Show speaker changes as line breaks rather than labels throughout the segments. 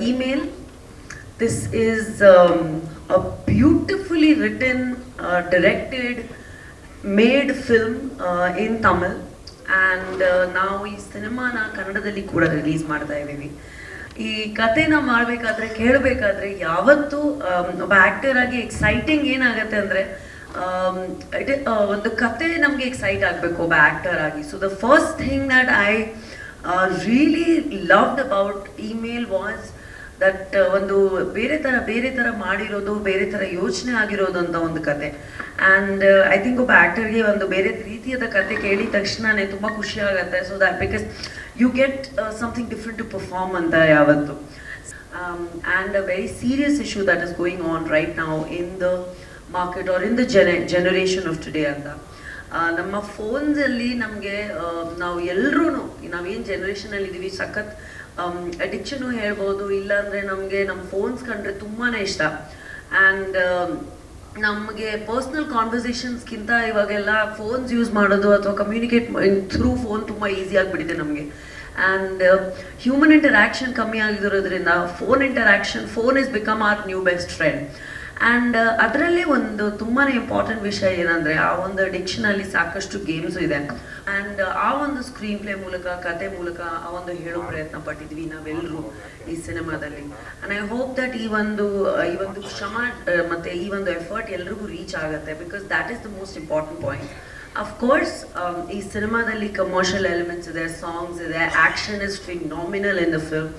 email. This is um, a beautifully written, uh, directed, made film uh, in Tamil. And ನಾವು ಈ ಸಿನಿಮಾನ ಕನ್ನಡದಲ್ಲಿ ಕೂಡ ರಿಲೀಸ್ ಮಾಡ್ತಾ ಇದ್ದೀವಿ ಈ ಕಥೆನ ಮಾಡಬೇಕಾದ್ರೆ ಕೇಳಬೇಕಾದ್ರೆ ಯಾವತ್ತೂ ಆಮ್, ಒಬ್ಬ ಆ್ಯಕ್ಟರ್ ಆಗಿ ಎಕ್ಸೈಟಿಂಗ್ ಏನಾಗುತ್ತೆ ಅಂದರೆ ಇಟ್ ಒಂದು ಕತೆ ನಮಗೆ ಎಕ್ಸೈಟ್ ಆಗಬೇಕು ಒಬ್ಬ ಆ್ಯಕ್ಟರ್ ಆಗಿ so the first thing that I really loved about email was that ಒಂದು ಬೇರೆ ಥರ ಬೇರೆ ಥರ ಮಾಡಿರೋದು, ಬೇರೆ ಥರ ಯೋಚನೆ ಆಗಿರೋದು ಅಂತ ಒಂದು ಕತೆ. ಆ್ಯಂಡ್ ಐ ಥಿಂಕ್ ಒಬ್ಬ ಆ್ಯಕ್ಟರ್ಗೆ ಒಂದು ಬೇರೆ ರೀತಿಯಾದ ಕತೆ ಕೇಳಿದ ತಕ್ಷಣನೇ ತುಂಬ ಖುಷಿ ಆಗುತ್ತೆ. So that because you get something different to perform ಅಂತ ಯಾವತ್ತು. And a very serious issue that is going on right ನಾವು in the market are in the ಜನ ಜನರೇಷನ್ ಆಫ್ ಟುಡೇ ಅಂತ. ನಮ್ಮ ಫೋನ್ಸಲ್ಲಿ ನಮಗೆ ನಾವು ಎಲ್ಲರೂ ನಾವೇನು ಜನ್ರೇಷನಲ್ಲಿ ಇದ್ದೀವಿ ಸಖತ್ ಅಡಿಕ್ಷನು ಹೇಳ್ಬೋದು, ಇಲ್ಲಾಂದರೆ ನಮಗೆ ನಮ್ಮ ಫೋನ್ಸ್ ಕಂಡ್ರೆ ತುಂಬಾನೇ ಇಷ್ಟ. ಆ್ಯಂಡ್ ನಮಗೆ ಪರ್ಸ್ನಲ್ ಕಾನ್ವರ್ಸೇಷನ್ಸ್ಗಿಂತ ಇವಾಗೆಲ್ಲ ಫೋನ್ಸ್ ಯೂಸ್ ಮಾಡೋದು ಅಥವಾ ಕಮ್ಯುನಿಕೇಟ್ ಥ್ರೂ ಫೋನ್ ತುಂಬ ಈಸಿ ಆಗಿಬಿಟ್ಟಿದೆ ನಮಗೆ. ಆ್ಯಂಡ್ ಹ್ಯೂಮನ್ ಇಂಟರಾಕ್ಷನ್ ಕಮ್ಮಿ ಆಗಿರೋದ್ರಿಂದ phone interaction phone is become our new best friend and ಅದರಲ್ಲಿ ಒಂದು ತುಂಬಾ ಇಂಪಾರ್ಟೆಂಟ್ ವಿಷಯ ಏನಂದರೆ ಆ ಒಂದು ಡಿಕ್ಷನಲ್ಲಿ ಸಾಕಷ್ಟು ಗೇಮ್ಸ್ ಇದೆ. ಆ್ಯಂಡ್ ಆ ಒಂದು ಸ್ಕ್ರೀನ್ ಪ್ಲೇ ಮೂಲಕ, ಕತೆ ಮೂಲಕ ಆ ಒಂದು ಹೇಳೋ ಪ್ರಯತ್ನ ಪಟ್ಟಿದ್ವಿ ನಾವೆಲ್ಲರೂ ಈ ಸಿನಿಮಾದಲ್ಲಿ ಆ್ಯಂಡ್ ಐ ಹೋಪ್ ದಟ್ ಈ ಒಂದು ಈ ಒಂದು ಶ್ರಮ ಮತ್ತೆ ಈ ಒಂದು ಎಫರ್ಟ್ ಎಲ್ರಿಗೂ ರೀಚ್ ಆಗುತ್ತೆ because that is the most important point of course ಈ ಸಿನಿಮಾದಲ್ಲಿ ಕಮರ್ಷಿಯಲ್ ಎಲಿಮೆಂಟ್ಸ್ ಇದೆ ಸಾಂಗ್ಸ್ ಇದೆ action is nominal in the film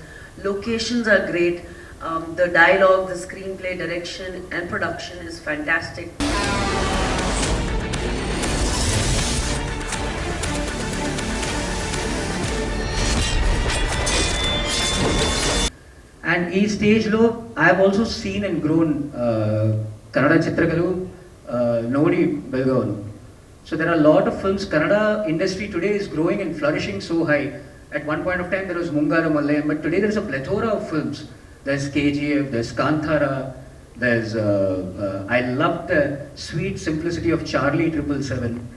locations are great Um, the dialogue, the screenplay, direction, and production is fantastic.
And in stage, low, I have also seen and grown uh, Kannada Chitragalu, uh, Nodi So there are a lot of films. Canada industry today is growing and flourishing so high. At one point of time, there was Mungara Malayam, but today there is a plethora of films There's KGF, there's Kantara, there's, uh, uh, I love the sweet simplicity of Charlie Triple Seven,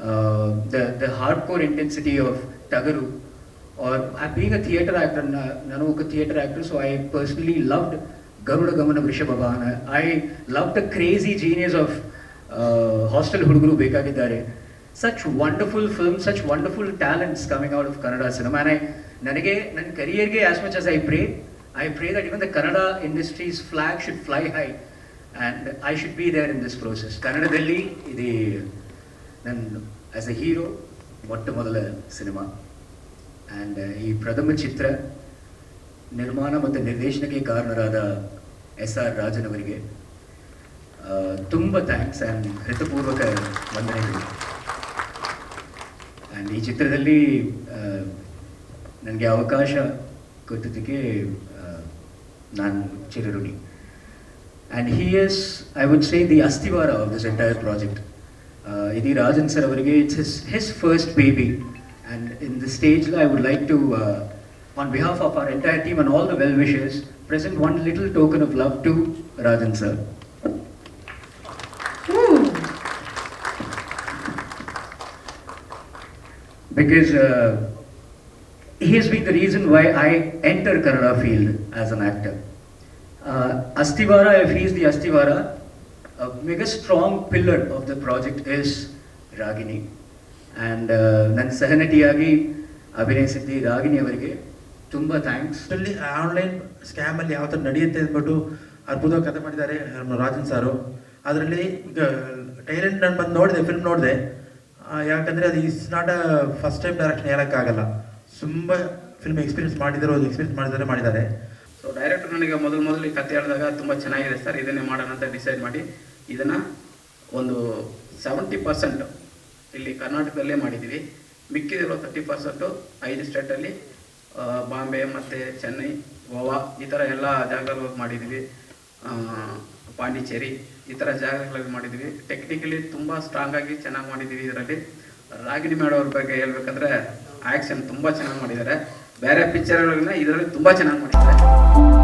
uh, the, the hardcore intensity of Tagaru, or uh, being a theatre actor, na- nanu oka theatre actor, so I personally loved Garuda Gamana Vrishabhavana. I loved the crazy genius of uh, Hostel Huduguru Bekagidare. Such wonderful films, such wonderful talents coming out of Kannada cinema. And I, ನನಗೆ ನನ್ನ ಕರಿಯರ್ಗೆ as much as I pray I pray that even the Kannada industries flag should fly high and I should be there in this process ಕನ್ನಡದಲ್ಲಿ ಇದು ನನ್ನ as A hero ಮೊಟ್ಟ ಮೊದಲ cinema and ಈ ಪ್ರಥಮ ಚಿತ್ರ ನಿರ್ಮಾಣ ಮತ್ತು ನಿರ್ದೇಶನಕ್ಕೆ ಕಾರಣರಾದ ಎಸ್ ಆರ್ ರಾಜನ್ ಅವರಿಗೆ ತುಂಬ ಥ್ಯಾಂಕ್ಸ್ ಆ್ಯಂಡ್ ಹೃತಪೂರ್ವಕ ವಂದನೆಗಳು ಆ್ಯಂಡ್ ಈ ಚಿತ್ರದಲ್ಲಿ ನನಗೆ ಅವಕಾಶ ಕೊಟ್ಟಿದ್ದಕ್ಕೆ Nan And he is, I would say, the astivara of this entire project. Uh, Idi Rajan sir, it's his, his first baby. And in this stage, I would like to, uh, on behalf of our entire team and all the well wishers, present one little token of love to Rajan sir. Because uh, he has been the reason why I enter Kannada field as an actor. Uh, Astivara, if he is the Astivara, a mega strong pillar of the project is Ragini. And ನನ್ನ ಸಹನಟಿಯಾಗಿ ಅಭಿನಯಿಸಿದ್ದಿ ರಾಗಿಣಿ ಅವರಿಗೆ ತುಂಬ thanks
ಅಲ್ಲಿ online ಸ್ಕ್ಯಾಮಲ್ಲಿ ಯಾವ ಥರ ನಡೆಯುತ್ತೆ ಅಂದ್ಬಿಟ್ಟು ಅದ್ಭುತವಾಗಿ ಕಥೆ ಮಾಡಿದ್ದಾರೆ ರಾಜನ್ ಸಾರು ಅದರಲ್ಲಿ ಈಗ ಟೈಲೆಂಟ್ ನಾನು ಬಂದು ನೋಡಿದೆ ಫಿಲ್ಮ್ ನೋಡಿದೆ ಯಾಕಂದ್ರೆ ಅದು is not a first time direction ಹೇಳಕ್ಕಾಗಲ್ಲ ತುಂಬ ಫಿಲ್ಮ್ ಎಕ್ಸ್ಪೀರಿಯನ್ಸ್ ಮಾಡಿದ್ದಾರೆ ಎಕ್ಸ್ಪೀರಿಯನ್ಸ್ ಮಾಡಿದರೆ ಮಾಡಿದ್ದಾರೆ
ಸೊ ಡೈರೆಕ್ಟರ್ ನನಗೆ ಮೊದಲು ಮೊದಲು ಕತೆ ಹೇಳಿದಾಗ ತುಂಬ ಚೆನ್ನಾಗಿದೆ ಸರ್, ಇದನ್ನೇ ಮಾಡೋಣ ಅಂತ ಡಿಸೈಡ್ ಮಾಡಿ, ಇದನ್ನು ಒಂದು ಸೆವೆಂಟಿ ಪರ್ಸೆಂಟ್ ಇಲ್ಲಿ ಕರ್ನಾಟಕದಲ್ಲೇ ಮಾಡಿದ್ದೀವಿ. ಮಿಕ್ಕಿದಿರೋ ತರ್ಟಿ ಪರ್ಸೆಂಟು ಐದು ಸ್ಟೇಟಲ್ಲಿ ಬಾಂಬೆ ಮತ್ತು ಚೆನ್ನೈ, ಗೋವಾ, ಈ ಥರ ಎಲ್ಲ ಜಾಗಗಳು ಮಾಡಿದ್ದೀವಿ. ಪಾಂಡಿಚೇರಿ, ಈ ಥರ ಜಾಗಗಳಲ್ಲಿ ಮಾಡಿದ್ದೀವಿ. ಟೆಕ್ನಿಕಲಿ ತುಂಬ ಸ್ಟ್ರಾಂಗಾಗಿ ಚೆನ್ನಾಗಿ ಮಾಡಿದ್ದೀವಿ ಇದರಲ್ಲಿ. ರಾಗಿಣಿ ಮಾಡೋರ ಬಗ್ಗೆ ಹೇಳ್ಬೇಕಂದ್ರೆ ಆ್ಯಕ್ಷನ್ ತುಂಬ ಚೆನ್ನಾಗಿ ಮಾಡಿದ್ದಾರೆ. ಬೇರೆ ಪಿಕ್ಚರ್ಗಳನ್ನ ಇದರಲ್ಲಿ ತುಂಬ ಚೆನ್ನಾಗಿ ಮಾಡಿದ್ದಾರೆ.